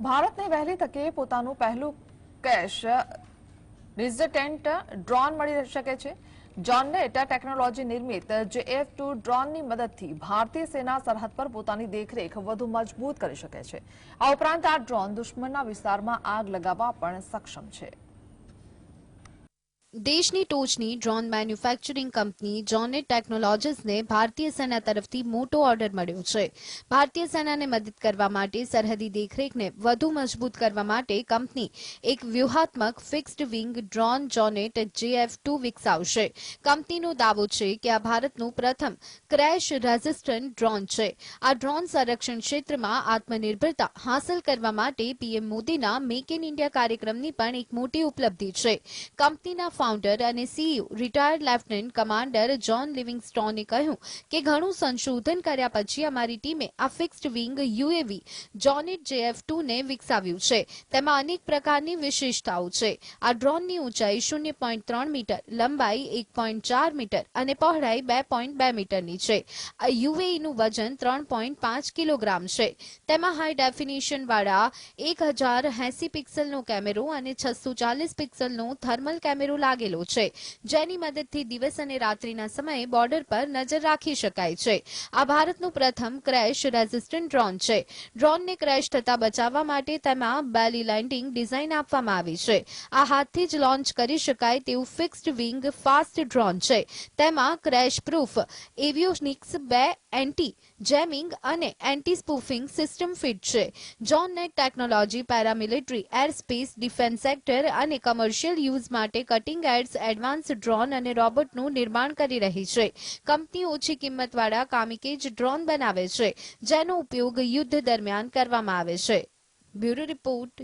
ભારતને વહેલી તકે પોતાનું પહેલું કેશ રિઝટેન્ટ ડ્રોન મળી શકે છે. જોનનેટ ટેકનોલોજી નિર્મિત જેએફ ટુ ડ્રોનની મદદથી ભારતીય સેના સરહદ પર પોતાની દેખરેખ વધુ મજબૂત કરી શકે છે. આ ઉપરાંત આ ડ્રોન દુશ્મનના વિસ્તારમાં આગ લગાવવા પણ સક્ષમ છે. દેશની ટોચની ડ્રોન મેન્યુફેક્ચરિંગ કંપની જોનેટ ટેકનોલોજીસને ભારતીય સેના તરફથી મોટો ઓર્ડર મળ્યો છે. ભારતીય સેનાને મદદ કરવા માટે સરહદી દેખરેખને વધુ મજબૂત કરવા માટે કંપની એક વ્યૂહાત્મક fixed wing drone Johnnette JF two વિકસાવશે. કંપનીનો દાવો છે કે આ ભારતનું પ્રથમ ક્રેશ રેઝિસ્ટન્ટ ડ્રોન છે. આ ડ્રોન સંરક્ષણ ક્ષેત્રમાં આત્મનિર્ભરતા હાંસલ કરવા માટે પીએમ મોદીના મેક ઇન ઇન્ડિયા કાર્યક્રમની પણ એક મોટી ઉપલબ્ધિ છે. કંપનીના ફાઉન્ડર અને CEO retired lieutenant commander John લિવિંગસ્ટોને કહ્યું કે ઘણું સંશોધન કર્યા પછી અમારી ટીમે આ fixed wing UAV Johnnette JF two ને વિકસાવ્યું છે. તેમાં અનેક પ્રકારની વિશેષતાઓ છે. આ ડ્રોનની ઊંચાઈ શૂન્ય પોઈન્ટ ત્રણ મીટર, લંબાઈ એક પોઈન્ટ ચાર મીટર અને પહોળાઈ બે પોઈન્ટ બે મીટરની છે. આ યુએઈનું વજન ત્રણ પોઈન્ટ પાંચ કિલોગ્રામ છે. તેમાં હાઈ ડેફિનેશન વાળા એક હજાર એસી પિક્સલનો કેમેરો અને છસો ચાલીસ પિક્સલનો થર્મલ કેમેરો લાગેલો છે. જેની મદદથી દિવસ અને રાત્રિના સમયે બોર્ડર પર નજર રાખી શકાય છે. આ ભારતનું પ્રથમ ક્રેશ રેઝિસ્ટન્ટ ડ્રોન છે. ડ્રોનને ક્રેશ થતા બચાવવા માટે તેમાં બેલી લેન્ડિંગ ડિઝાઇન આપવામાં આવી છે. આ હાથથી જ લોન્ચ કરી શકાય તેવું ફિક્સ્ડ વિંગ ફાસ્ટ ડ્રોન છે. તેમાં ક્રેશ પ્રૂફ, એવિયોનિક્સ બે એન્ટી જેમિંગ અને એન્ટી સ્પૂફિંગ સિસ્ટમ ફિટ છે. Johnnette technology paramilitary, air space defence sector અને કમર્શિયલ યુઝ માટે કટિંગ એડ્સ એડવાન્સ ડ્રોન અને રોબોટનું નિર્માણ કરી રહી છે. કંપની ઓછી કિંમતવાળા કામિકેજ ડ્રોન બનાવે છે, જેનો ઉપયોગ યુદ્ધ દરમિયાન કરવામાં આવે છે. Bureau report